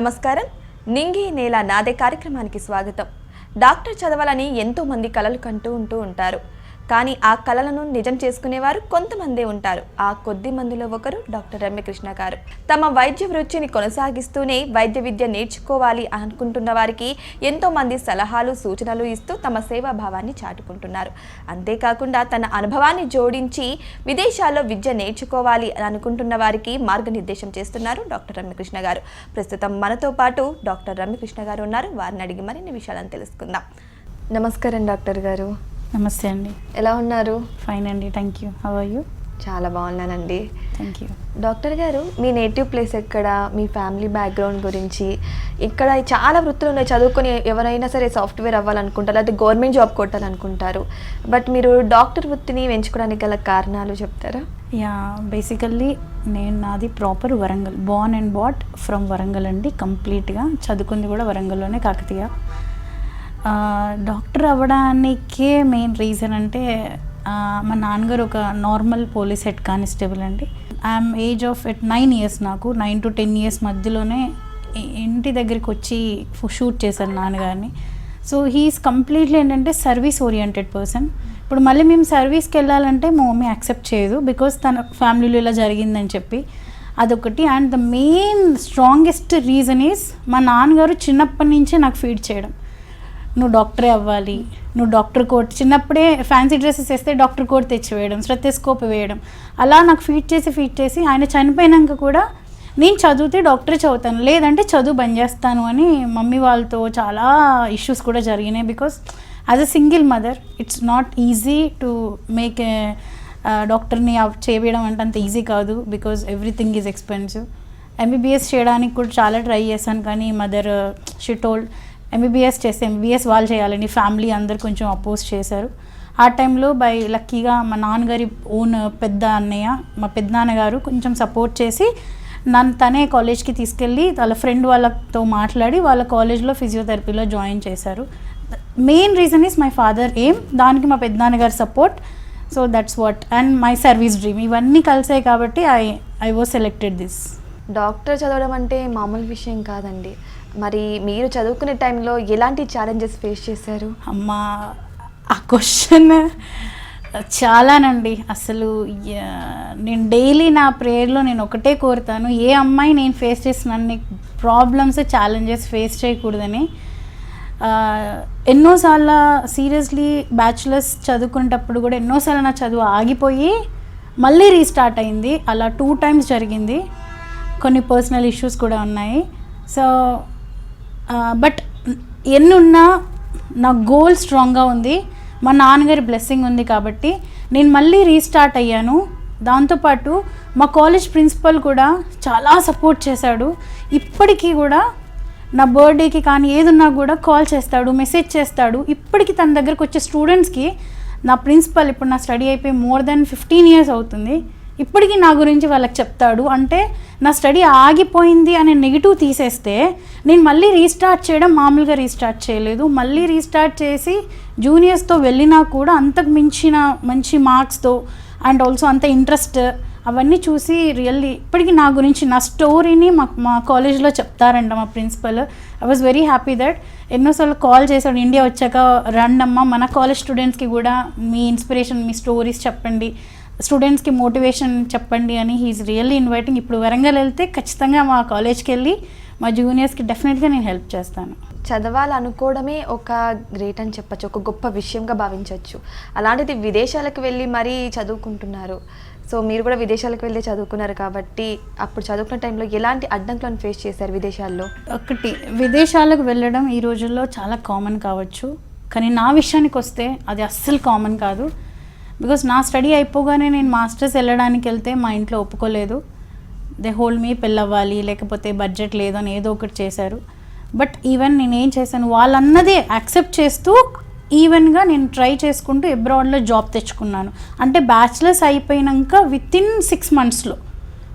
నమస్కారం. నింగి నేల నాదే కార్యక్రమానికి స్వాగతం. డాక్టర్ చదవాలని ఎంతో మంది కలలు కంటూ ఉంటూ ఉంటారు. కానీ ఆ కలలను నిజం చేసుకునేవారు కొంతమందే ఉంటారు. ఆ కొద్ది మందిలో ఒకరు డాక్టర్ రమ్యకృష్ణ గారు. తమ వైద్య వృత్తిని కొనసాగిస్తూనే వైద్య విద్య నేర్చుకోవాలి అనుకుంటున్న వారికి ఎంతో మంది సలహాలు సూచనలు ఇస్తూ తమ సేవాభావాన్ని చాటుకుంటున్నారు. అంతేకాకుండా తన అనుభవాన్ని జోడించి విదేశాల్లో విద్య నేర్చుకోవాలి అని అనుకుంటున్న వారికి మార్గనిర్దేశం చేస్తున్నారు డాక్టర్ రమ్యకృష్ణ గారు. ప్రస్తుతం మనతో పాటు డాక్టర్ రమ్యకృష్ణ గారు ఉన్నారు. వారిని అడిగి మరిన్ని విషయాలను తెలుసుకుందాం. నమస్కారం డాక్టర్ గారు. నమస్తే అండి. ఎలా ఉన్నారు? ఫైన్ అండి thank you how are you చాలా బాగున్నానండి. థ్యాంక్ యూ డాక్టర్ గారు మీ నేటివ్ ప్లేస్ ఎక్కడ? మీ ఫ్యామిలీ బ్యాక్గ్రౌండ్ గురించి. ఇక్కడ చాలా వృత్తులు ఉన్నాయి. చదువుకొని ఎవరైనా సరే సాఫ్ట్వేర్ అవ్వాలనుకుంటారు లేకపోతే గవర్నమెంట్ జాబ్ కొట్టాలనుకుంటారు. బట్ మీరు డాక్టర్ వృత్తిని ఎంచుకోవడానికి గల కారణాలు చెప్తారా? యా బేసికల్లీ నేను నాది proper Warangal. Born and bought from Warangal అండి. కంప్లీట్గా చదువుకుంది కూడా వరంగల్లోనే కాకతీయ. డాక్టర్ అవ్వడానికే మెయిన్ రీజన్ అంటే మా నాన్నగారు ఒక నార్మల్ పోలీస్ హెడ్ కానిస్టేబుల్ అండి. I'm age of at nine years నాకు నైన్ టు టెన్ ఇయర్స్ మధ్యలోనే ఇంటి దగ్గరికి వచ్చి షూట్ చేశారు నాన్నగారిని. సో హీఈస్ కంప్లీట్లీ ఏంటంటే సర్వీస్ ఓరియంటెడ్ పర్సన్. ఇప్పుడు మళ్ళీ మేము సర్వీస్కి వెళ్ళాలంటే మా మమ్మీ యాక్సెప్ట్ చేయదు బికాస్ తన ఫ్యామిలీలో ఇలా జరిగిందని చెప్పి. అదొకటి. And the main strongest reason is మా నాన్నగారు చిన్నప్పటి నుంచే నాకు ఫీడ్ చేయడం. నువ్వు డాక్టరే అవ్వాలి. నువ్వు డాక్టర్ కోట్ చిన్నప్పుడే ఫ్యాన్సీ డ్రెస్సెస్ వేస్తే డాక్టర్ కోట్ తెచ్చి వేయడం స్టెథోస్కోప్ వేయడం. అలా నాకు ఫీట్ చేసి ఫీట్ చేసి ఆయన చనిపోయినాక కూడా నేను చదివితే డాక్టరే చదువుతాను. లేదంటే చదువు బంద్ చేస్తాను అని మమ్మీ వాళ్ళతో చాలా ఇష్యూస్ కూడా జరిగినాయి because as a single mother it's not easy to make డాక్టర్ని చేయడం అంటే అంత ఈజీ కాదు because everything is expensive MBBS చేయడానికి కూడా చాలా ట్రై చేశాను కానీ మదర్ షీ టోల్డ్ ఎంబీబీఎస్ చేస్తే ఎంబీబీఎస్ వాళ్ళు చేయాలని ఫ్యామిలీ అందరు కొంచెం అపోజ్ చేశారు. ఆ టైంలో బై లక్కీగా మా నాన్నగారి ఓన్ పెద్ద అన్నయ్య మా పెద్దనాన్నగారు కొంచెం సపోర్ట్ చేసి నన్ను తనే కాలేజ్కి తీసుకెళ్ళి వాళ్ళ ఫ్రెండ్ వాళ్ళతో మాట్లాడి వాళ్ళ కాలేజ్లో ఫిజియోథెరపీలో జాయిన్ చేశారు. Main reason is my father ఏం? దానికి మా పెద్దనాన్నగారి support. So that's what. And my service dream. ఇవన్నీ కలిసాయి కాబట్టి I I was selected this. Doctor చదవడం అంటే మామూలు విషయం కాదండి. మరి మీరు చదువుకునే టైంలో ఎలాంటి ఛాలెంజెస్ ఫేస్ చేశారు? అమ్మ ఆ క్వశ్చన్ చాలానండి. అసలు నేను డైలీ నా ప్రేయర్లో నేను ఒకటే కోరుతాను. ఏ అమ్మాయి నేను ఫేస్ చేసిన అన్ని ప్రాబ్లమ్స్ ఛాలెంజెస్ ఫేస్ చేయకూడదని ఎన్నోసార్ల ఎన్నోసార్లు సీరియస్లీ బ్యాచులర్స్ చదువుకునేటప్పుడు కూడా ఎన్నోసార్లు నా చదువు ఆగిపోయి మళ్ళీ రీస్టార్ట్ అయింది. అలా టూ టైమ్స్ జరిగింది. కొన్ని పర్సనల్ ఇష్యూస్ కూడా ఉన్నాయి. సో బట్ ఎన్నున్నా నా గోల్ స్ట్రాంగ్గా ఉంది. మా నాన్నగారి బ్లెస్సింగ్ ఉంది కాబట్టి నేను మళ్ళీ రీస్టార్ట్ అయ్యాను. దాంతోపాటు మా కాలేజ్ ప్రిన్సిపల్ కూడా చాలా సపోర్ట్ చేశాడు. ఇప్పటికీ కూడా నా బర్త్డేకి కానీ ఏదున్నా కూడా కాల్ చేస్తాడు మెసేజ్ చేస్తాడు. ఇప్పటికి తన దగ్గరకు వచ్చే స్టూడెంట్స్కి నా ప్రిన్సిపల్ ఇప్పుడు నా స్టడీ అయిపోయి మోర్ దెన్ ఫిఫ్టీన్ ఇయర్స్ అవుతుంది. ఇప్పటికీ నా గురించి వాళ్ళకి చెప్తాడు. అంటే నా స్టడీ ఆగిపోయింది అనే నెగిటివ్ తీసేస్తే నేను మళ్ళీ రీస్టార్ట్ చేయడం మామూలుగా రీస్టార్ట్ చేయలేదు. మళ్ళీ రీస్టార్ట్ చేసి జూనియర్స్తో వెళ్ళినా కూడా అంతకు మించిన మంచి మార్క్స్తో అండ్ ఆల్సో అంత ఇంట్రెస్ట్ అవన్నీ చూసి రియల్లీ ఇప్పటికీ నా గురించి నా స్టోరీని మా మా కాలేజ్లో చెప్తారంట మా principal I was very happy that ఎన్నోసార్లు కాల్ చేశాడు. ఇండియా వచ్చాక రండమ్మా మన కాలేజ్ స్టూడెంట్స్కి కూడా మీ ఇన్స్పిరేషన్ మీ స్టోరీస్ చెప్పండి. స్టూడెంట్స్కి మోటివేషన్ చెప్పండి అని హీఈస్ రియల్లీ ఇన్వైటింగ్ ఇప్పుడు వరంగల్ వెళ్తే ఖచ్చితంగా మా కాలేజ్కి వెళ్ళి మా జూనియర్స్కి డెఫినెట్గా నేను హెల్ప్ చేస్తాను. చదవాలనుకోవడమే ఒక గ్రేట్ అని చెప్పచ్చు ఒక గొప్ప విషయంగా భావించవచ్చు అలాంటిది విదేశాలకు వెళ్ళి మరీ చదువుకుంటున్నారు. సో మీరు కూడా విదేశాలకు వెళ్ళి చదువుకున్నారు కాబట్టి అప్పుడు చదువుకున్న టైంలో ఎలాంటి అడ్డంకులను ఫేస్ చేశారు విదేశాల్లో? ఒకటి విదేశాలకు వెళ్ళడం ఈ రోజుల్లో చాలా కామన్ కావచ్చు. కానీ నా విషయానికి వస్తే అది అస్సలు కామన్ కాదు. బికాస్ నా స్టడీ అయిపోగానే నేను మాస్టర్స్ వెళ్ళడానికి వెళ్తే మా ఇంట్లో ఒప్పుకోలేదు. దే హోల్డ్ మీ పెళ్ళవ్వాలి లేకపోతే బడ్జెట్ లేదని ఏదో ఒకటి చేశారు. బట్ ఈవెన్ నేను ఏం చేశాను వాళ్ళన్నదే యాక్సెప్ట్ చేస్తూ ఈవెన్గా నేను ట్రై చేసుకుంటూ అబ్రాడ్లో జాబ్ తెచ్చుకున్నాను. అంటే బ్యాచిలర్స్ అయిపోయినాక విత్ ఇన్ సిక్స్ మంత్స్లో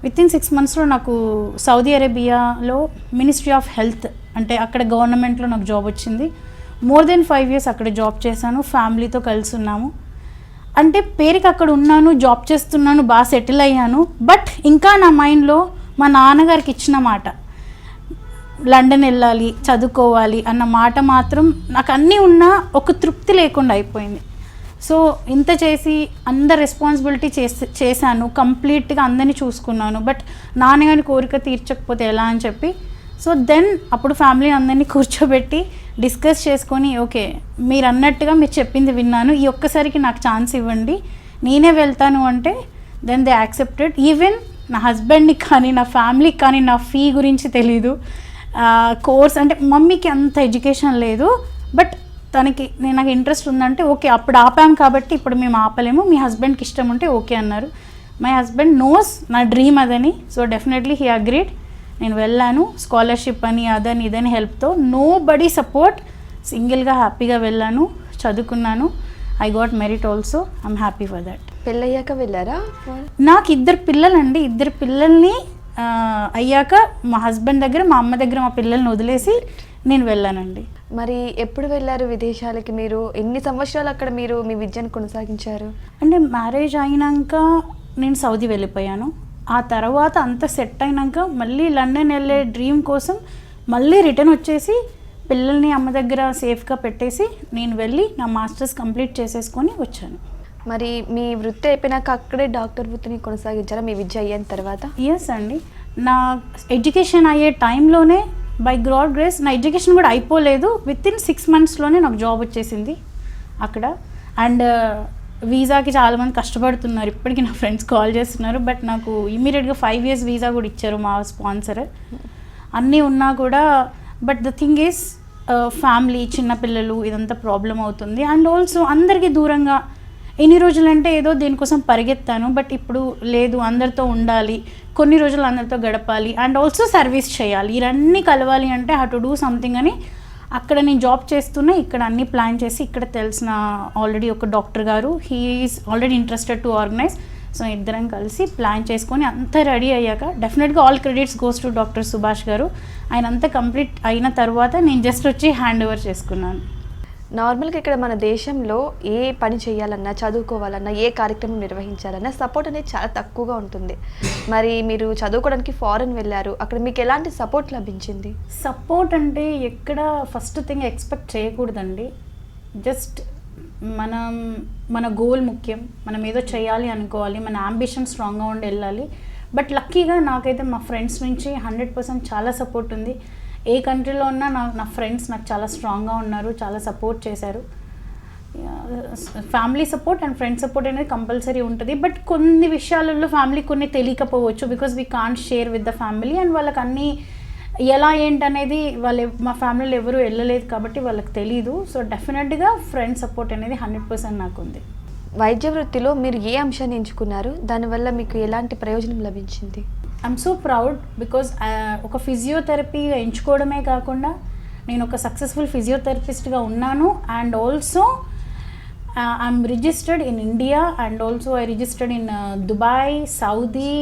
విత్ ఇన్ సిక్స్ మంత్స్లో నాకు సౌదీ అరేబియాలో మినిస్ట్రీ ఆఫ్ హెల్త్ అంటే అక్కడ గవర్నమెంట్లో నాకు జాబ్ వచ్చింది. మోర్ దెన్ ఫైవ్ ఇయర్స్ అక్కడ జాబ్ చేశాను ఫ్యామిలీతో కలిసి ఉన్నాము. అంటే పేరుకి అక్కడ ఉన్నాను జాబ్ చేస్తున్నాను బాగా సెటిల్ అయ్యాను. బట్ ఇంకా నా మైండ్లో మా నాన్నగారికి ఇచ్చిన మాట లండన్ వెళ్ళాలి చదువుకోవాలి అన్న మాట మాత్రం నాకు అన్నీ ఉన్నా ఒక తృప్తి లేకుండా అయిపోయింది. సో ఇంత చేసి అందరు రెస్పాన్సిబిలిటీ చేసి చేశాను కంప్లీట్గా అందరినీ చూసుకున్నాను. బట్ నాన్నగారి కోరిక తీర్చకపోతే ఎలా అని చెప్పి సో దెన్ అప్పుడు ఫ్యామిలీ అందరినీ కూర్చోబెట్టి డిస్కస్ చేసుకొని ఓకే మీరు అన్నట్టుగా మీరు చెప్పింది విన్నాను ఈ ఒక్కసారికి నాకు ఛాన్స్ ఇవ్వండి నేనే వెళ్తాను అంటే దెన్ దే యాక్సెప్టెడ్. ఈవెన్ నా హస్బెండ్కి కానీ నా ఫ్యామిలీకి కానీ నా ఫీ గురించి తెలీదు. కోర్స్ అంటే మమ్మీకి అంత ఎడ్యుకేషన్ లేదు బట్ తనకి నేను నాకు ఇంట్రెస్ట్ ఉందంటే ఓకే అప్పుడు ఆపాం కాబట్టి ఇప్పుడు మేము ఆపలేము మీ హస్బెండ్కి ఇష్టం ఉంటే ఓకే అన్నారు. మై హస్బెండ్ నోస్ నా డ్రీమ్ అదని సో డెఫినెట్లీ హీ అగ్రీడ్. నేను వెళ్ళాను. స్కాలర్షిప్ అని అదని ఇదని హెల్ప్తో నో బడీ సపోర్ట్. సింగిల్గా హ్యాపీగా వెళ్ళాను చదువుకున్నాను. I got merit also. I'm happy for that. పెళ్ళయ్యాక వెళ్ళారా? నాకు ఇద్దరు పిల్లలండి. ఇద్దరు పిల్లల్ని అయ్యాక మా హస్బెండ్ దగ్గర మా అమ్మ దగ్గర మా పిల్లల్ని వదిలేసి నేను వెళ్ళానండి. మరి ఎప్పుడు వెళ్ళారు విదేశాలకి మీరు? ఎన్ని సంవత్సరాలు అక్కడ మీరు మీ విద్యను కొనసాగించారు? అంటే మ్యారేజ్ అయినాక నేను సౌదీ వెళ్ళిపోయాను. ఆ తర్వాత అంత సెట్ అయినాక మళ్ళీ లండన్ వెళ్ళే డ్రీమ్ కోసం మళ్ళీ రిటర్న్ వచ్చేసి పిల్లల్ని అమ్మ దగ్గర సేఫ్గా పెట్టేసి నేను వెళ్ళి నా మాస్టర్స్ కంప్లీట్ చేసేసుకొని వచ్చాను. మరి మీ వృత్తి అయిపోయినాక అక్కడే డాక్టర్ వృత్తిని కొనసాగించారా? మీ విద్య అయిన తర్వాత? ఎస్ అండి. నా ఎడ్యుకేషన్ అయ్యే టైంలోనే బై గ్రాడ్ గ్రేస్ నా ఎడ్యుకేషన్ కూడా అయిపోలేదు. విత్ ఇన్ సిక్స్ మంత్స్లోనే నాకు జాబ్ వచ్చేసింది అక్కడ. అండ్ వీసాకి చాలామంది కష్టపడుతున్నారు. ఇప్పటికీ నా ఫ్రెండ్స్ కాల్ చేస్తున్నారు. బట్ నాకు ఇమీడియట్గా ఫైవ్ ఇయర్స్ వీసా కూడా ఇచ్చారు మా స్పాన్సర్. అన్నీ ఉన్నా కూడా but the thing is family చిన్నపిల్లలు ఇదంతా ప్రాబ్లం అవుతుంది. అండ్ ఆల్సో అందరికీ దూరంగా ఎన్ని రోజులంటే ఏదో దీనికోసం పరిగెత్తాను బట్ ఇప్పుడు లేదు అందరితో ఉండాలి కొన్ని రోజులు అందరితో గడపాలి అండ్ ఆల్సో సర్వీస్ చేయాలి. ఇవన్నీ కలవాలి అంటే హౌ టు డూ సంథింగ్ అని అక్కడ నేను జాబ్ చేస్తున్నా ఇక్కడ అన్ని ప్లాన్ చేసి ఇక్కడ తెలిసిన ఆల్రెడీ ఒక డాక్టర్ గారు he is already interested to organise so ఇద్దరం కలిసి ప్లాన్ చేసుకొని అంతా రెడీ అయ్యాక డెఫినెట్గా all credits goes to doctor Subhash గారు. ఆయన అంతా కంప్లీట్ అయిన తర్వాత నేను జస్ట్ వచ్చి హ్యాండ్ ఓవర్ చేసుకున్నాను. నార్మల్గా ఇక్కడ మన దేశంలో ఏ పని చేయాలన్నా చదువుకోవాలన్నా ఏ కార్యక్రమం నిర్వహించాలన్నా సపోర్ట్ అనేది చాలా తక్కువగా ఉంటుంది. మరి మీరు చదువుకోవడానికి ఫారెన్ వెళ్ళారు అక్కడ మీకు ఎలాంటి సపోర్ట్ లభించింది? సపోర్ట్ అంటే ఎక్కడ ఫస్ట్ థింగ్ ఎక్స్పెక్ట్ చేయకూడదండి. జస్ట్ మనం మన గోల్ ముఖ్యం మనం ఏదో చేయాలి అనుకోవాలి మన అంబిషన్ స్ట్రాంగ్గా ఉండి వెళ్ళాలి. బట్ లక్కీగా నాకైతే మా ఫ్రెండ్స్ నుంచి హండ్రెడ్ పర్సెంట్ చాలా సపోర్ట్ ఉంది. ఏ కంట్రీలో ఉన్నా నా నా ఫ్రెండ్స్ నాకు చాలా స్ట్రాంగ్గా ఉన్నారు చాలా సపోర్ట్ చేశారు. Family support and friend support అనేది కంపల్సరీ ఉంటుంది. బట్ కొన్ని విషయాలలో ఫ్యామిలీ కొన్ని తెలియకపోవచ్చు because we can't share with the family and వాళ్ళకి అన్నీ ఎలా ఏంటనేది వాళ్ళు మా ఫ్యామిలీలో ఎవరు వెళ్ళలేదు కాబట్టి వాళ్ళకి తెలియదు సో డెఫినెట్గా ఫ్రెండ్ సపోర్ట్ అనేది హండ్రెడ్ పర్సెంట్ నాకు ఉంది. వైద్య వృత్తిలో మీరు ఏ అంశాన్ని ఎంచుకున్నారు? దానివల్ల మీకు ఎలాంటి ప్రయోజనం లభించింది? ఐఎమ్ సో ప్రౌడ్ బికాజ్ ఒక ఫిజియోథెరపీ ఎంచుకోవడమే కాకుండా నేను ఒక సక్సెస్ఫుల్ ఫిజియోథెరపిస్ట్గా ఉన్నాను. And also I'm registered in India and also I registered in Dubai Saudi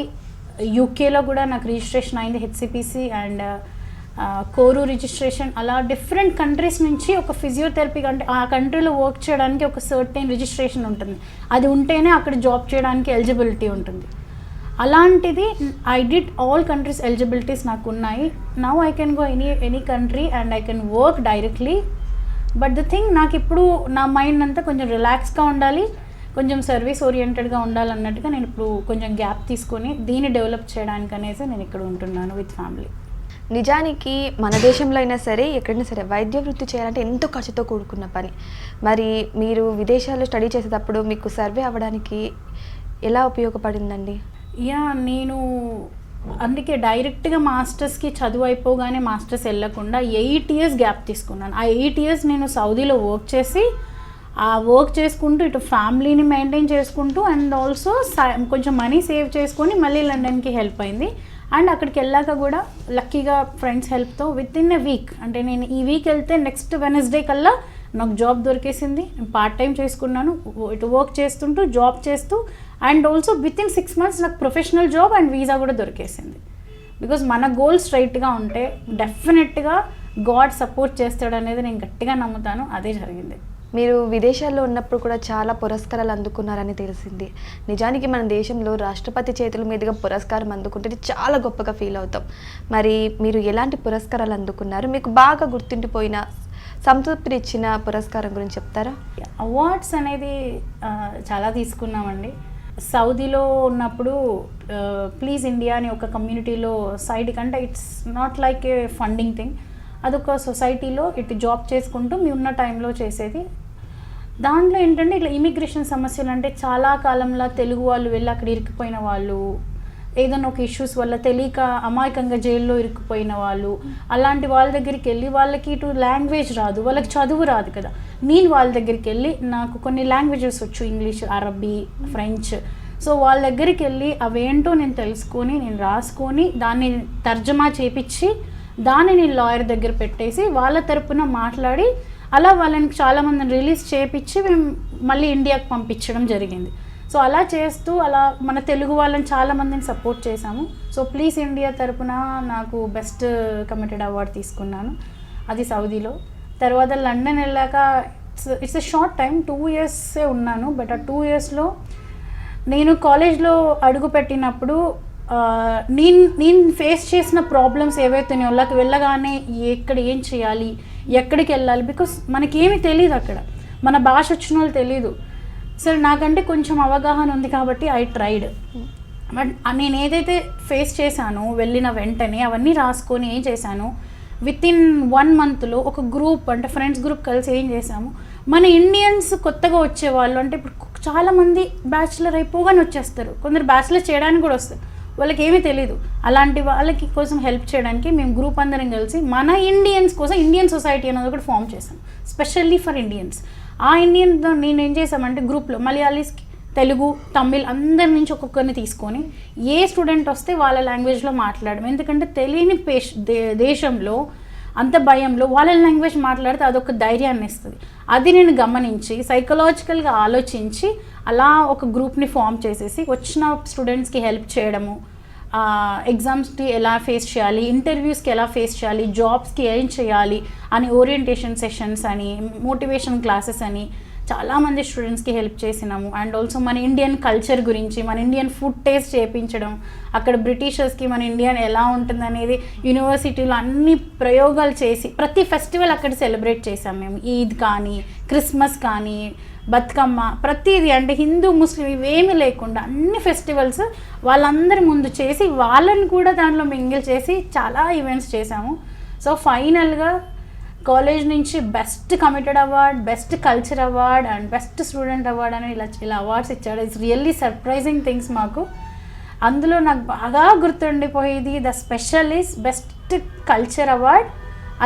యూకేలో కూడా నాకు రిజిస్ట్రేషన్ అయింది హెచ్సిపిసి అండ్ కోరు రిజిస్ట్రేషన్ అలా డిఫరెంట్ కంట్రీస్ నుంచి ఒక ఫిజియోథెరపీ అంటే ఆ కంట్రీలో వర్క్ చేయడానికి ఒక సర్టెన్ రిజిస్ట్రేషన్ ఉంటుంది. అది ఉంటేనే అక్కడ జాబ్ చేయడానికి ఎలిజిబిలిటీ ఉంటుంది. అలాంటిది I did all countries eligibilities నాకు ఉన్నాయి. Now I can go any any country and I can work directly but the thing నాకు ఇప్పుడు నా మైండ్ అంతా కొంచెం రిలాక్స్గా ఉండాలి. కొంచెం సర్వీస్ ఓరియంటెడ్గా ఉండాలన్నట్టుగా నేను ఇప్పుడు కొంచెం గ్యాప్ తీసుకొని దీన్ని డెవలప్ చేయడానికి అనేసి నేను ఇక్కడ ఉంటున్నాను విత్ ఫ్యామిలీ నిజానికి మన దేశంలో అయినా సరే ఎక్కడైనా సరే వైద్య వృత్తి చేయాలంటే ఎంతో ఖర్చుతో కూడుకున్న పని. మరి మీరు విదేశాల్లో స్టడీ చేసేటప్పుడు మీకు సర్వే అవ్వడానికి ఎలా ఉపయోగపడిందండి? యా నేను అందుకే డైరెక్ట్గా మాస్టర్స్కి చదువు అయిపోగానే మాస్టర్స్ వెళ్ళకుండా ఎయిట్ ఇయర్స్ గ్యాప్ తీసుకున్నాను. ఆ ఎయిట్ ఇయర్స్ నేను సౌదీలో వర్క్ చేసి ఆ వర్క్ చేసుకుంటూ ఇటు ఫ్యామిలీని మెయింటైన్ చేసుకుంటూ అండ్ ఆల్సో కొంచెం మనీ సేవ్ చేసుకొని మళ్ళీ లండన్కి హెల్ప్ అయింది. అండ్ అక్కడికి వెళ్ళాక కూడా లక్కీగా ఫ్రెండ్స్ హెల్ప్తో విత్ ఇన్ ఎ వీక్ అంటే నేను ఈ వీక్ వెళ్తే నెక్స్ట్ వెనస్డే కల్లా నాకు జాబ్ దొరికేసింది. నేను పార్ట్ టైం చేసుకున్నాను ఇటు వర్క్ చేస్తుంటూ జాబ్ చేస్తూ and also with in six months నాకు ప్రొఫెషనల్ జాబ్ అండ్ వీసా కూడా దొరికేసింది. బికాజ్ మన గోల్ స్ట్రైట్గా ఉంటే డెఫినెట్గా గాడ్ సపోర్ట్ చేస్తాడు అనేది నేను గట్టిగా నమ్ముతాను. అదే జరిగింది. మీరు విదేశాల్లో ఉన్నప్పుడు కూడా చాలా పురస్కారాలు అందుకున్నారని తెలిసింది. నిజానికి మన దేశంలో రాష్ట్రపతి చేతుల మీదుగా పురస్కారం అందుకుంటే చాలా గొప్పగా ఫీల్ అవుతాం. మరి మీరు ఎలాంటి పురస్కారాలు అందుకున్నారు? మీకు బాగా గుర్తుండిపోయిన సంతృప్తి ఇచ్చిన పురస్కారం గురించి చెప్తారా? అవార్డ్స్ అనేది చాలా తీసుకున్నామండి. సౌదీలో ఉన్నప్పుడు ప్లీజ్ ఇండియా అని ఒక కమ్యూనిటీలో సైడ్ కంటే it's not like a funding thing. అదొక సొసైటీలో ఇటు జాబ్ చేసుకుంటూ మీ ఉన్న టైంలో చేసేది దాంట్లో ఏంటంటే ఇట్లా ఇమిగ్రేషన్ సమస్యలు అంటే చాలా కాలంలో తెలుగు వాళ్ళు వెళ్ళి అక్కడ ఇరికిపోయిన వాళ్ళు ఏదైనా ఒక ఇష్యూస్ వల్ల తెలియక అమాయకంగా జైల్లో ఇరుక్కుపోయిన వాళ్ళు అలాంటి వాళ్ళ దగ్గరికి వెళ్ళి వాళ్ళకి ఇటు లాంగ్వేజ్ రాదు వాళ్ళకి చదువు రాదు కదా. నేను వాళ్ళ దగ్గరికి వెళ్ళి నాకు కొన్ని లాంగ్వేజెస్ వచ్చు ఇంగ్లీష్ అరబీ ఫ్రెంచ్ సో వాళ్ళ దగ్గరికి వెళ్ళి అవేంటో నేను తెలుసుకొని నేను రాసుకొని దాన్ని తర్జమా చేపించి దాన్ని నేను లాయర్ దగ్గర పెట్టేసి వాళ్ళ తరపున మాట్లాడి అలా వాళ్ళని చాలామందిని రిలీజ్ చేపించి మేము మళ్ళీ ఇండియాకి పంపించడం జరిగింది. సో అలా చేస్తూ అలా మన తెలుగు వాళ్ళని చాలామందిని సపోర్ట్ చేశాము. సో ప్లీజ్ ఇండియా తరపున నాకు బెస్ట్ కమిటెడ్ అవార్డ్ తీసుకున్నాను. అది సౌదీలో. తర్వాత లండన్ వెళ్ళాక it's it's a short time two ఇయర్సే ఉన్నాను. బట్ ఆ టూ ఇయర్స్లో నేను కాలేజ్లో అడుగు పెట్టినప్పుడు నేను నేను ఫేస్ చేసిన ప్రాబ్లమ్స్ ఏవైతే వాళ్ళకి వెళ్ళగానే ఎక్కడ ఏం చేయాలి ఎక్కడికి వెళ్ళాలి బికాస్ మనకేమీ తెలియదు అక్కడ. మన భాష వచ్చిన వాళ్ళు తెలియదు సరే నాకంటే కొంచెం అవగాహన ఉంది కాబట్టి ఐ ట్రైడ్ బట్ నేను ఏదైతే ఫేస్ చేశానో వెళ్ళిన వెంటనే అవన్నీ రాసుకొని ఏం చేశాను విత్ ఇన్ వన్ మంత్లో ఒక గ్రూప్ అంటే ఫ్రెండ్స్ గ్రూప్ కలిసి ఏం చేసాము మన ఇండియన్స్ కొత్తగా వచ్చేవాళ్ళు అంటే ఇప్పుడు చాలామంది బ్యాచిలర్ అయిపోగానే వచ్చేస్తారు. కొందరు బ్యాచిలర్ చేయడానికి కూడా వస్తారు. వాళ్ళకి ఏమీ తెలియదు అలాంటి వాళ్ళకి కోసం హెల్ప్ చేయడానికి మేము గ్రూప్ అందరం కలిసి మన ఇండియన్స్ కోసం ఇండియన్ సొసైటీ అనేది ఒకటి ఫామ్ చేసాం స్పెషల్లీ ఫర్ ఇండియన్స్. ఆ ఇండియన్ నేను ఏం చేసామంటే గ్రూప్లో మలయాళీస్కి తెలుగు తమిళ్ అందరి నుంచి ఒక్కొక్కరిని తీసుకొని ఏ స్టూడెంట్ వస్తే వాళ్ళ లాంగ్వేజ్లో మాట్లాడడం. ఎందుకంటే తెలియని పేష్ దే దేశంలో అంత భయంలో వాళ్ళ లాంగ్వేజ్ మాట్లాడితే అదొక ధైర్యాన్ని ఇస్తుంది. అది నేను గమనించి సైకలాజికల్గా ఆలోచించి అలా ఒక గ్రూప్ని ఫామ్ చేసేసి వచ్చిన స్టూడెంట్స్కి హెల్ప్ చేయడము ఎగ్జామ్స్కి ఎలా ఫేస్ చేయాలి ఇంటర్వ్యూస్కి ఎలా ఫేస్ చేయాలి జాబ్స్కి ఏం చేయాలి అని ఓరియంటేషన్ సెషన్స్ అని మోటివేషన్ క్లాసెస్ అని చాలామంది స్టూడెంట్స్కి హెల్ప్ చేసినాము. అండ్ ఆల్సో మన ఇండియన్ కల్చర్ గురించి మన ఇండియన్ ఫుడ్ టేస్ట్ చేయించడం అక్కడ బ్రిటిషర్స్కి మన ఇండియన్ ఎలా ఉంటుంది అనేది యూనివర్సిటీలో అన్ని ప్రయోగాలు చేసి ప్రతి ఫెస్టివల్ అక్కడ సెలబ్రేట్ చేసాం మేము. ఈద్ కానీ క్రిస్మస్ కానీ బతుకమ్మ ప్రతిదీ అంటే హిందూ ముస్లిం ఇవేమీ లేకుండా అన్ని ఫెస్టివల్స్ వాళ్ళందరి ముందు చేసి వాళ్ళని కూడా దాంట్లో మింగిల్ చేసి చాలా ఈవెంట్స్ చేసాము సో ఫైనల్గా కాలేజ్ నుంచి best committed award best culture award and best student award అని ఇలా ఇలా అవార్డ్స్ ఇచ్చాడు. ఇట్స్ రియల్లీ సర్ప్రైజింగ్ థింగ్స్ మాకు. అందులో నాకు బాగా గుర్తుండిపోయేది the special is best culture award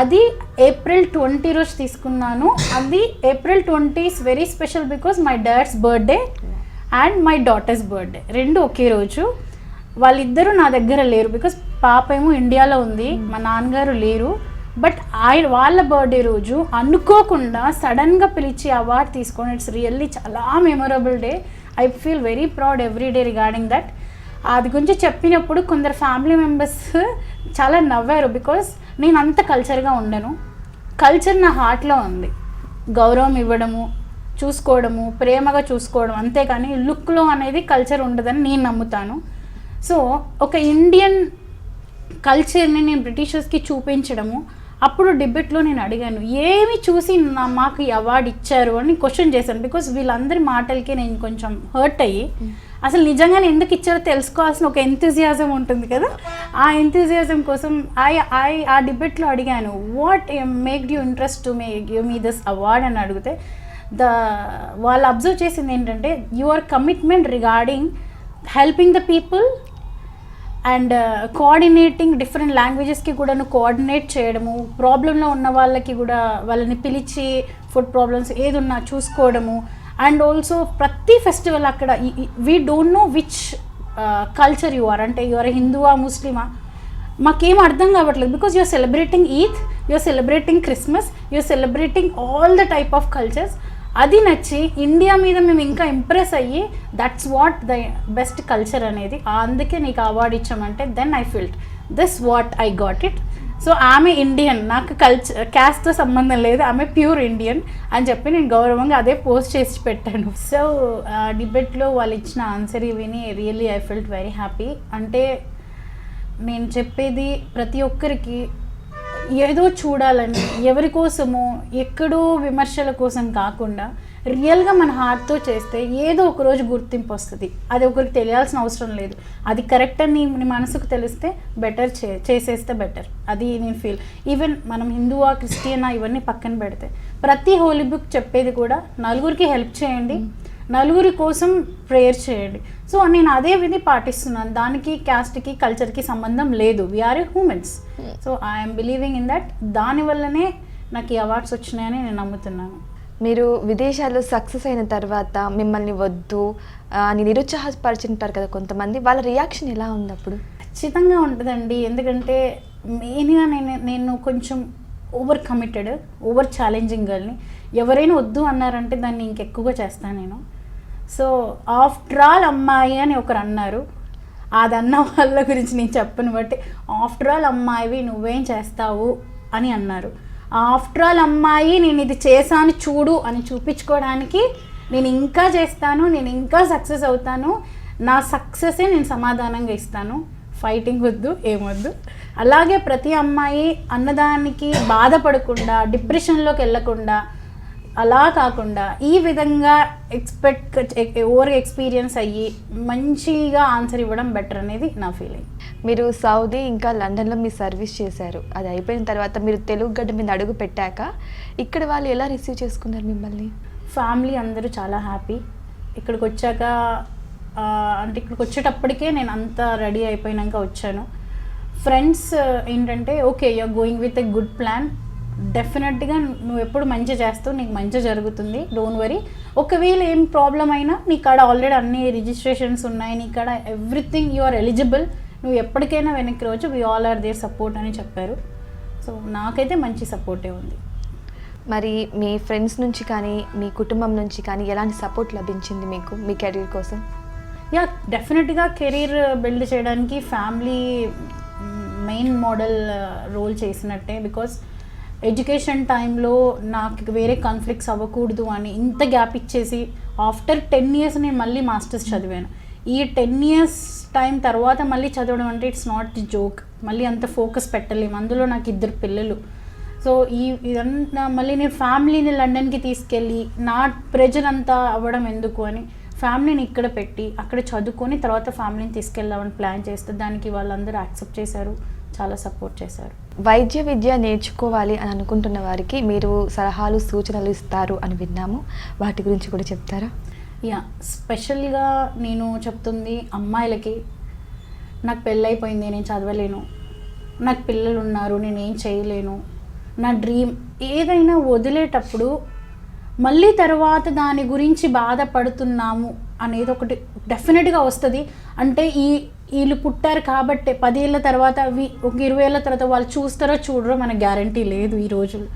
అది ఏప్రిల్ ట్వంటీ రోజు తీసుకున్నాను. అది April twenty is very special because my dad's birthday and my daughter's birthday రెండు ఒకే రోజు. వాళ్ళిద్దరూ నా దగ్గర లేరు బికాస్ పాప ఏమో ఇండియాలో ఉంది. మా నాన్నగారు లేరు. బట్ ఆయన వాళ్ళ బర్త్డే రోజు అనుకోకుండా సడన్గా పిలిచి అవార్డు తీసుకొని ఇట్స్ రియల్లీ చాలా memorable day. I feel very proud every day regarding that. అది గురించి చెప్పినప్పుడు కొందరు ఫ్యామిలీ మెంబర్స్ చాలా నవ్వారు బికాస్ నేను అంత కల్చర్గా ఉండను. కల్చర్ నా హార్ట్లో ఉంది. గౌరవం ఇవ్వడము చూసుకోవడము ప్రేమగా చూసుకోవడం అంతేకాని లుక్లో అనేది కల్చర్ ఉండదని నేను నమ్ముతాను. సో ఒక ఇండియన్ కల్చర్ని నేను బ్రిటిషర్స్కి చూపించడము అప్పుడు డిబేట్లో నేను అడిగాను ఏమి చూసి నా మాకు ఈ అవార్డు ఇచ్చారు? అని క్వశ్చన్ చేశాను. బికాస్ వీళ్ళందరి మాటలకి నేను కొంచెం హర్ట్ అయ్యి అసలు నిజంగానే ఎందుకు ఇచ్చారో తెలుసుకోవాల్సిన ఒక ఎంతజియాజం ఉంటుంది కదా. ఆ ఎంతజియాజం కోసం ఐ ఐ ఆ డిబేట్లో అడిగాను what make you interest to may give me this award అని అడిగితే ద వాళ్ళు అబ్జర్వ్ చేసింది ఏంటంటే your commitment regarding helping the people and coordinating different లాంగ్వేజెస్కి కూడా కోఆర్డినేట్ చేయడము ప్రాబ్లంలో ఉన్న వాళ్ళకి కూడా వాళ్ళని పిలిచి ఫుడ్ ప్రాబ్లమ్స్ ఏది ఉన్నా చూసుకోవడము. అండ్ ఆల్సో ప్రతి ఫెస్టివల్ అక్కడ we don't know which culture you are అంటే యువర్ హిందువా ముస్లిమా మాకేం అర్థం కావట్లేదు. Because you are celebrating Eid you are celebrating Christmas you are celebrating all the type of cultures అది నచ్చి ఇండియా మీద మేము ఇంకా ఇంప్రెస్ అయ్యి that's what the best culture అనేది. అందుకే నీకు అవార్డు ఇచ్చామంటే then I felt this what I got it so ఆమె ఇండియన్ నాకు కల్చర్ క్యాస్ట్తో సంబంధం లేదు ఆమె ప్యూర్ ఇండియన్ అని చెప్పి నేను గౌరవంగా అదే పోస్ట్ చేసి పెట్టాను. సో డిబేట్లో వాళ్ళు ఇచ్చిన ఆన్సర్ విని really I felt very happy అంటే నేను చెప్పేది ప్రతి ఒక్కరికి ఏదో చూడాలని ఎవరి కోసమో ఎక్కడో విమర్శల కోసం కాకుండా రియల్గా మన హార్ట్తో చేస్తే ఏదో ఒక రోజు గుర్తింపు వస్తుంది. అది ఒకరికి తెలియాల్సిన అవసరం లేదు. అది కరెక్ట్ అని నీ మనసుకు తెలిస్తే బెటర్ చే చేసేస్తే బెటర్. అది నేను ఫీల్. ఈవెన్ మనం హిందువా క్రిస్టియనా ఇవన్నీ పక్కన పెడితే ప్రతి హోలీ బుక్ చెప్పేది కూడా నలుగురికి హెల్ప్ చేయండి. నలుగురి కోసం ప్రేయర్ చేయండి. సో నేను అదే విధి పాటిస్తున్నాను. దానికి క్యాస్ట్కి కల్చర్కి సంబంధం లేదు. We are humans so I'm believing in that దానివల్లనే నాకు ఈ అవార్డ్స్ వచ్చినాయని నేను నమ్ముతున్నాను. మీరు విదేశాల్లో సక్సెస్ అయిన తర్వాత మిమ్మల్ని వద్దు అని నిరుత్సాహపరిచుంటారు కదా కొంతమంది. వాళ్ళ రియాక్షన్ ఎలా ఉంది అప్పుడు? ఖచ్చితంగా ఉంటుందండి. ఎందుకంటే మెయిన్గా నేను నేను కొంచెం ఓవర్ కమిటెడ్ ఓవర్ ఛాలెంజింగ్ గర్ల్ని ఎవరైనా వద్దు అన్నారంటే దాన్ని ఇంకెక్కువగా చేస్తాను నేను. సో ఆఫ్టర్ ఆల్ అమ్మాయి అని ఒకరు అన్నారు. అది అన్న వాళ్ళ గురించి నేను చెప్పను బట్టి ఆఫ్టర్ ఆల్ అమ్మాయివి నువ్వేం చేస్తావు అని అన్నారు. ఆఫ్టర్ ఆల్ అమ్మాయి నేను ఇది చేశాను చూడు అని చూపించుకోవడానికి నేను ఇంకా చేస్తాను నేను ఇంకా సక్సెస్ అవుతాను నా సక్సెసే నేను సమాధానంగా ఇస్తాను. ఫైటింగ్ వద్దు ఏమొద్దు. అలాగే ప్రతి అమ్మాయి అన్నదానికి బాధపడకుండా డిప్రెషన్లోకి వెళ్ళకుండా అలా కాకుండా ఈ విధంగా ఎక్స్పెక్ట్ ఓవర్ ఎక్స్పీరియన్స్ అయ్యి మంచిగా ఆన్సర్ ఇవ్వడం బెటర్ అనేది నా ఫీలింగ్ మీరు సౌదీ ఇంకా లండన్లో మీ సర్వీస్ చేశారు. అది అయిపోయిన తర్వాత మీరు తెలుగు గడ్డ మీద అడుగు పెట్టాక ఇక్కడ వాళ్ళు ఎలా రిసీవ్ చేసుకున్నారు మిమ్మల్ని? ఫ్యామిలీ అందరూ చాలా హ్యాపీ ఇక్కడికి వచ్చాక అంటే ఇక్కడికి వచ్చేటప్పటికే నేను అంతా రెడీ అయిపోయినాక వచ్చాను. ఫ్రెండ్స్ ఏంటంటే okay you are going with a good plan డెఫినెట్గా నువ్వు ఎప్పుడు మంచి చేస్తావు నీకు మంచి జరుగుతుంది. డోంట్ వరీ ఒకవేళ ఏం ప్రాబ్లం అయినా నీ కాడ ఆల్రెడీ అన్ని రిజిస్ట్రేషన్స్ ఉన్నాయి నీ కాడ ఎవ్రీథింగ్ యు ఆర్ ఎలిజిబుల్ నువ్వు ఎప్పటికైనా వెనక్కి రోజు we all are there support అని చెప్పారు. సో నాకైతే మంచి సపోర్టే ఉంది. మరి మీ ఫ్రెండ్స్ నుంచి కానీ మీ కుటుంబం నుంచి కానీ ఎలాంటి సపోర్ట్ లభించింది మీకు మీ కెరీర్ కోసం? యా డెఫినెట్గా కెరీర్ బిల్డ్ చేయడానికి ఫ్యామిలీ మెయిన్ మోడల్ రోల్ చేసినట్టే బికాస్ ఎడ్యుకేషన్ టైంలో నాకు వేరే కాన్ఫ్లిక్ట్స్ అవ్వకూడదు అని ఇంత గ్యాప్ ఇచ్చేసి ఆఫ్టర్ టెన్ ఇయర్స్ నేను మళ్ళీ మాస్టర్స్ చదివాను. ఈ టెన్ ఇయర్స్ టైం తర్వాత మళ్ళీ చదవడం అంటే ఇట్స్ నాట్ ది జోక్ మళ్ళీ అంత ఫోకస్ పెట్టలేము అందులో నాకు ఇద్దరు పిల్లలు. సో ఈ ఇదంతా మళ్ళీ నేను ఫ్యామిలీని లండన్కి తీసుకెళ్ళి నా ప్రెజర్ అంతా అవ్వడం ఎందుకు అని ఫ్యామిలీని ఇక్కడ పెట్టి అక్కడ చదువుకొని తర్వాత ఫ్యామిలీని తీసుకెళ్దామని ప్లాన్ చేస్తే దానికి వాళ్ళందరూ యాక్సెప్ట్ చేశారు. చాలా సపోర్ట్ చేశారు. వైద్య విద్య నేర్చుకోవాలి అని అనుకుంటున్న వారికి మీరు సలహాలు సూచనలు ఇస్తారు అని విన్నాము. వాటి గురించి కూడా చెప్తారా? యా స్పెషల్గా నేను చెప్తుంది అమ్మాయిలకి నాకు పెళ్ళైపోయింది నేను చదవలేను. నాకు పిల్లలు ఉన్నారు నేను ఏం చేయలేను. నా డ్రీమ్ ఏదైనా వదిలేటప్పుడు మళ్ళీ తర్వాత దాని గురించి బాధపడుతున్నాము అనేది ఒకటి డెఫినెట్గా వస్తుంది. అంటే ఈ వీళ్ళు పుట్టారు కాబట్టి పదేళ్ళ తర్వాత వీ- ఒక ఇరవై ఏళ్ళ తర్వాత వాళ్ళు చూస్తారో చూడరో మనకు గ్యారంటీ లేదు ఈ రోజులు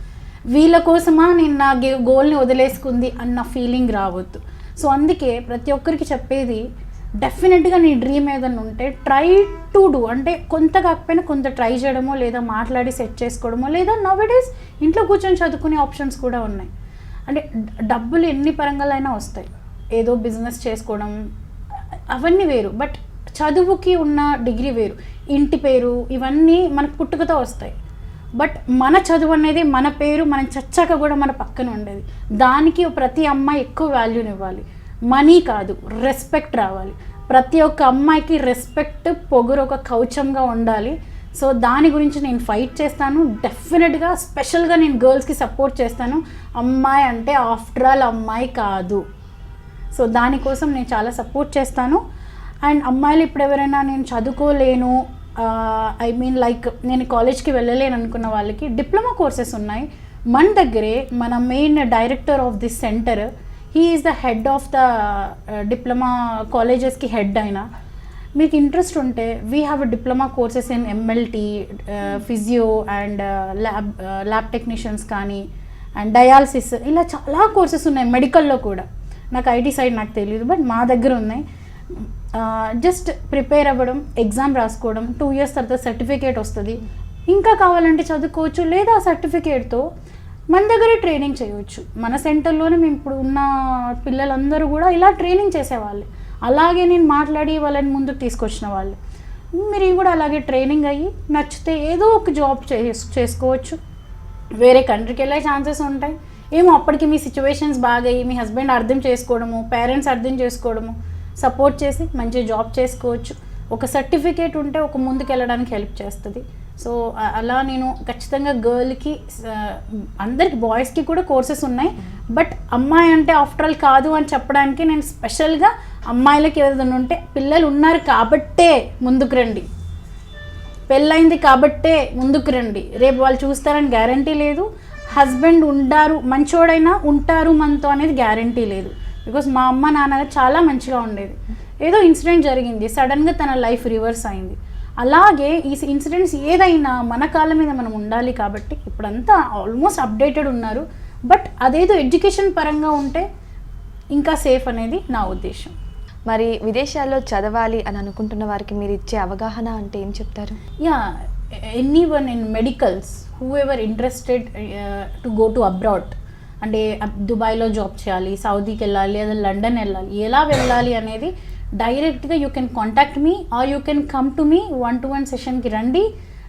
వీళ్ళ కోసమా నేను నా గే గోల్ని వదిలేసుకుంది అన్న ఫీలింగ్ రావద్దు. సో అందుకే ప్రతి ఒక్కరికి చెప్పేది డెఫినెట్గా నీ డ్రీమ్ ఏదైనా ఉంటే ట్రై టు డూ. అంటే కొంత కాకపోయినా కొంత ట్రై చేయడమో లేదా మాట్లాడి సెట్ చేసుకోవడమో లేదా నవడేస్ ఇంట్లో కూర్చొని చదువుకునే ఆప్షన్స్ కూడా ఉన్నాయి. అంటే డబ్బులు ఎన్ని పరంగాలైనా వస్తాయి. ఏదో బిజినెస్ చేసుకోవడం అవన్నీ వేరు. బట్ చదువుకి ఉన్న డిగ్రీ వేరు. ఇంటి పేరు ఇవన్నీ మనకు పుట్టుకతో వస్తాయి. బట్ మన చదువు అనేది మన పేరు మనం చచ్చాక కూడా మన పక్కన ఉండేది. దానికి ప్రతి అమ్మాయి ఎక్కువ వాల్యూని ఇవ్వాలి. మనీ కాదు రెస్పెక్ట్ రావాలి. ప్రతి ఒక్క అమ్మాయికి రెస్పెక్ట్ పొగరు ఒక కౌచంగా ఉండాలి. సో దాని గురించి నేను ఫైట్ చేస్తాను. డెఫినెట్గా స్పెషల్గా నేను గర్ల్స్కి సపోర్ట్ చేస్తాను. అమ్మాయి అంటే ఆఫ్టర్ ఆల్ అమ్మాయి కాదు. సో దానికోసం నేను చాలా సపోర్ట్ చేస్తాను. అండ్ అమ్మాయిలు ఇప్పుడు ఎవరైనా నేను చదువుకోలేను ఐ మీన్ లైక్ నేను కాలేజ్కి వెళ్ళలేను అనుకున్న వాళ్ళకి డిప్లొమా కోర్సెస్ ఉన్నాయి. మన దగ్గరే మన main director of this centre he is the head of the diploma కాలేజెస్కి head అయినా మీకు ఇంట్రెస్ట్ ఉంటే we have diploma courses in MLT physio and lab lab technicians కానీ అండ్ డయాలసిస్ ఇలా చాలా కోర్సెస్ ఉన్నాయి మెడికల్లో కూడా. నాకు ఐటీ సైడ్ నాకు తెలియదు బట్ మా దగ్గర ఉన్నాయి. జస్ట్ ప్రిపేర్ అవ్వడం ఎగ్జామ్ రాసుకోవడం టూ ఇయర్స్ తర్వాత సర్టిఫికేట్ వస్తుంది. ఇంకా కావాలంటే చదువుకోవచ్చు లేదా ఆ సర్టిఫికేట్తో మన దగ్గరే ట్రైనింగ్ చేయవచ్చు మన సెంటర్లోనే మేము ఇప్పుడు ఉన్న పిల్లలందరూ కూడా ఇలా ట్రైనింగ్ చేసేవాళ్ళు. అలాగే నేను మాట్లాడి వాళ్ళని ముందుకు తీసుకొచ్చిన వాళ్ళు. మీరు కూడా అలాగే ట్రైనింగ్ అయ్యి నచ్చితే ఏదో ఒక జాబ్ చేసుకోవచ్చు. వేరే కంట్రీకి వెళ్ళే ఛాన్సెస్ ఉంటాయి. ఏమో అప్పటికి మీ సిచ్యువేషన్స్ బాగాయి మీ హస్బెండ్ అర్థం చేసుకోవడము పేరెంట్స్ అర్థం చేసుకోవడము. సపోర్ట్ చేసి మంచి జాబ్ చేసుకోవచ్చు. ఒక సర్టిఫికేట్ ఉంటే ఒక ముందుకు వెళ్ళడానికి హెల్ప్ చేస్తుంది. సో అలా నేను ఖచ్చితంగా గర్ల్కి అందరికి బాయ్స్కి కూడా కోర్సెస్ ఉన్నాయి. బట్ అమ్మాయి అంటే ఆఫ్టర్ ఆల్ కాదు అని చెప్పడానికి నేను స్పెషల్గా అమ్మాయిలకి ఏదైనా ఉంటే పిల్లలు ఉన్నారు కాబట్టే ముందుకు రండి. పెళ్ళైంది కాబట్టే ముందుకు రండి. రేపు వాళ్ళు చూస్తారని గ్యారంటీ లేదు. హస్బెండ్ ఉంటారు మంచోడైనా ఉంటారు మనతో అనేది గ్యారంటీ లేదు. బికాస్ మా అమ్మ నాన్న చాలా మంచిగా ఉండేది. ఏదో ఇన్సిడెంట్ జరిగింది. సడన్గా తన లైఫ్ రివర్స్ అయింది. అలాగే ఈ ఇన్సిడెంట్స్ ఏదైనా మన కాళ్ళ మీద మనం ఉండాలి కాబట్టి ఇప్పుడంతా ఆల్మోస్ట్ అప్డేటెడ్ ఉన్నారు. బట్ అదేదో ఎడ్యుకేషన్ పరంగా ఉంటే ఇంకా సేఫ్ అనేది నా ఉద్దేశం. మరి విదేశాల్లో చదవాలి అని అనుకుంటున్న వారికి మీరు ఇచ్చే అవగాహన అంటే ఏం చెప్తారు? Yeah any one in medicals who ever interested to go to abroad అంటే దుబాయ్లో జాబ్ చేయాలి సౌదీకి వెళ్ళాలి లేదా లండన్ వెళ్ళాలి ఎలా వెళ్ళాలి అనేది డైరెక్ట్గా you can contact me or you can come to me one to one సెషన్కి రండి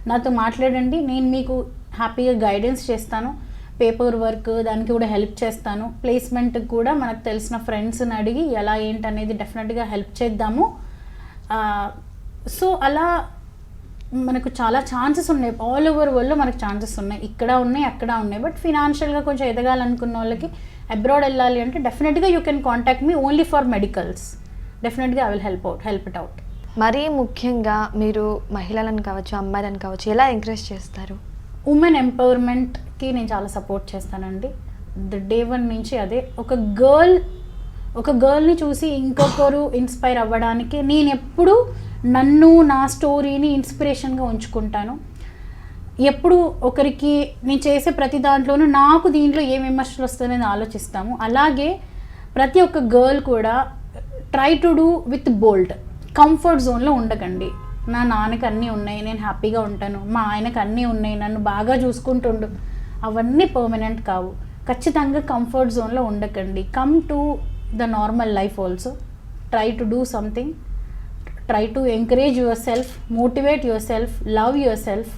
నాతో మాట్లాడండి నేను మీకు హ్యాపీగా గైడెన్స్ చేస్తాను పేపర్ వర్క్ దానికి కూడా హెల్ప్ చేస్తాను ప్లేస్మెంట్కి కూడా మనకు తెలిసిన ఫ్రెండ్స్ని అడిగి ఎలా ఏంటనేది డెఫినెట్గా హెల్ప్ చేద్దాము. సో అలా మనకు చాలా ఛాన్సెస్ ఉన్నాయి. ఆల్ ఓవర్ వరల్డ్లో మనకు ఛాన్సెస్ ఉన్నాయి. ఇక్కడ ఉన్నాయి అక్కడ ఉన్నాయి. బట్ ఫినాన్షియల్గా కొంచెం ఎదగాలనుకున్న వాళ్ళకి అబ్రాడ్ వెళ్ళాలి అంటే డెఫినెట్గా you can contact me only for medicals డెఫినెట్గా I will help out help it out మరీ ముఖ్యంగా మీరు మహిళలను కావచ్చు అమ్మాయిలను కావచ్చు ఎలా ఎంకరేజ్ చేస్తారు? ఉమెన్ ఎంపవర్మెంట్కి నేను చాలా సపోర్ట్ చేస్తానండి. ద డే వన్ నుంచి అదే ఒక గర్ల్ ఒక గర్ల్ని చూసి ఇంకొకరు ఇన్స్పైర్ అవ్వడానికి నేను ఎప్పుడు నన్ను నా స్టోరీని ఇన్స్పిరేషన్గా ఉంచుకుంటాను. ఎప్పుడు ఒకరికి నేను చేసే ప్రతి దాంట్లోనూ నాకు దీంట్లో ఏ విమర్శలు వస్తుందని ఆలోచిస్తాము. అలాగే ప్రతి ఒక్క గర్ల్ కూడా try to do with bold comfort జోన్లో ఉండకండి. నా నాన్నకి అన్నీ ఉన్నాయి నేను హ్యాపీగా ఉంటాను. మా ఆయనకు అన్నీ ఉన్నాయి నన్ను బాగా చూసుకుంటుండు. అవన్నీ పర్మనెంట్ కావు. ఖచ్చితంగా కంఫర్ట్ జోన్లో ఉండకండి. Come to the normal life also try to do something try to encourage yourself motivate yourself love yourself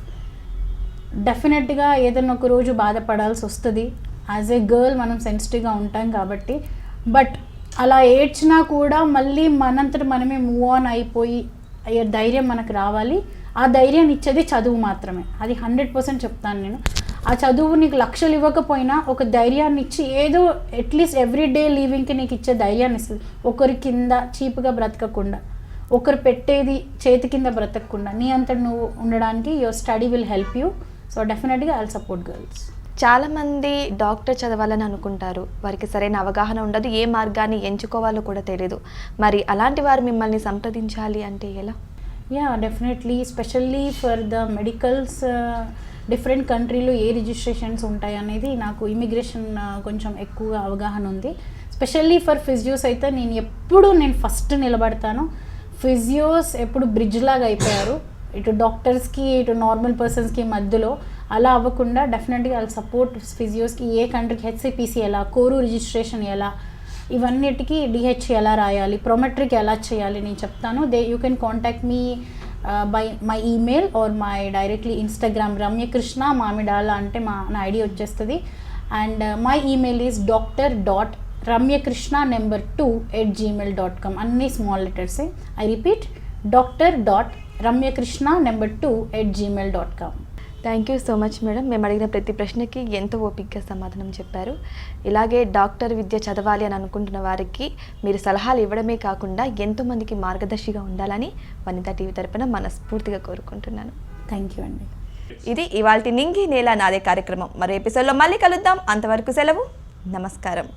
డెఫినెట్గా ఏదైనా ఒక రోజు బాధపడాల్సి వస్తుంది. యాజ్ ఏ గర్ల్ మనం సెన్సిటివ్గా ఉంటాం కాబట్టి. బట్ అలా ఏడ్చినా కూడా మళ్ళీ మనంతట మనమే మూవ్ ఆన్ అయిపోయి అయ్యే ధైర్యం మనకు రావాలి. ఆ ధైర్యాన్ని ఇచ్చేది చదువు మాత్రమే. అది హండ్రెడ్ పర్సెంట్ చెప్తాను నేను. ఆ చదువు నీకు లక్షలు ఇవ్వకపోయినా ఒక ధైర్యాన్ని ఇచ్చి ఏదో అట్లీస్ట్ ఎవ్రీ డే లీవింగ్కి నీకు ఇచ్చే ధైర్యాన్ని ఇస్తుంది. ఒకరి కింద చీప్గా బ్రతకకుండా ఒకరు పెట్టేది చేతి కింద బ్రతకకుండా. నీ అంతట నువ్వు ఉండడానికి your study will help you so డెఫినెట్గా ఐ సపోర్ట్ గర్ల్స్ చాలా మంది డాక్టర్ చదవాలని అనుకుంటారు. వారికి సరైన అవగాహన ఉండదు. ఏ మార్గాన్ని ఎంచుకోవాలో కూడా తెలియదు మరి అలాంటి వారు మిమ్మల్ని సంప్రదించాలి అంటే ఎలా? Yeah definitely specially for the medicals different కంట్రీలో ఏ రిజిస్ట్రేషన్స్ ఉంటాయి అనేది నాకు ఇమిగ్రేషన్ కొంచెం ఎక్కువగా అవగాహన ఉంది. స్పెషల్లీ ఫర్ ఫిజియోస్ అయితే నేను ఎప్పుడు నేను ఫస్ట్ నిలబడతాను. ఫిజియోస్ ఎప్పుడు బ్రిడ్జ్ లాగా అయిపోయారు. ఇటు డాక్టర్స్కి ఇటు నార్మల్ పర్సన్స్కి మధ్యలో అలా అవ్వకుండా డెఫినెట్గా వాళ్ళ సపోర్ట్ ఫిజియోస్కి ఏ కంట్రీకి హెచ్సిపిసి ఎలా కోరు రిజిస్ట్రేషన్ ఎలా ఇవన్నిటికీ డిహెచ్ ఎలా రాయాలి ప్రొమెట్రిక్ ఎలా చేయాలి నేను చెప్తాను. They you can contact me by my email or my directly Instagram Ramyakrishna Mamidala అంటే మా నా ఐడి వచ్చేస్తుంది. And my email is doctor dot Ramyakrishna number two at Gmail dot com అన్ని small లెటర్సే I repeat doctor dot Ramyakrishna number two at Gmail dot com thank you so much madam మేము అడిగిన ప్రతి ప్రశ్నకి ఎంతో ఓపికగా సమాధానం చెప్పారు. ఇలాగే డాక్టర్ విద్య చదవాలి అని అనుకుంటున్న వారికి మీరు సలహాలు ఇవ్వడమే కాకుండా ఎంతోమందికి మార్గదర్శిగా ఉండాలని వనితా టీవీ తరపున మనస్ఫూర్తిగా కోరుకుంటున్నాను. థ్యాంక్ యూ అండి ఇది ఇవాల్టి నింగి నేల నాదే కార్యక్రమం. మరో ఎపిసోడ్లో మళ్ళీ కలుద్దాం. అంతవరకు సెలవు. నమస్కారం.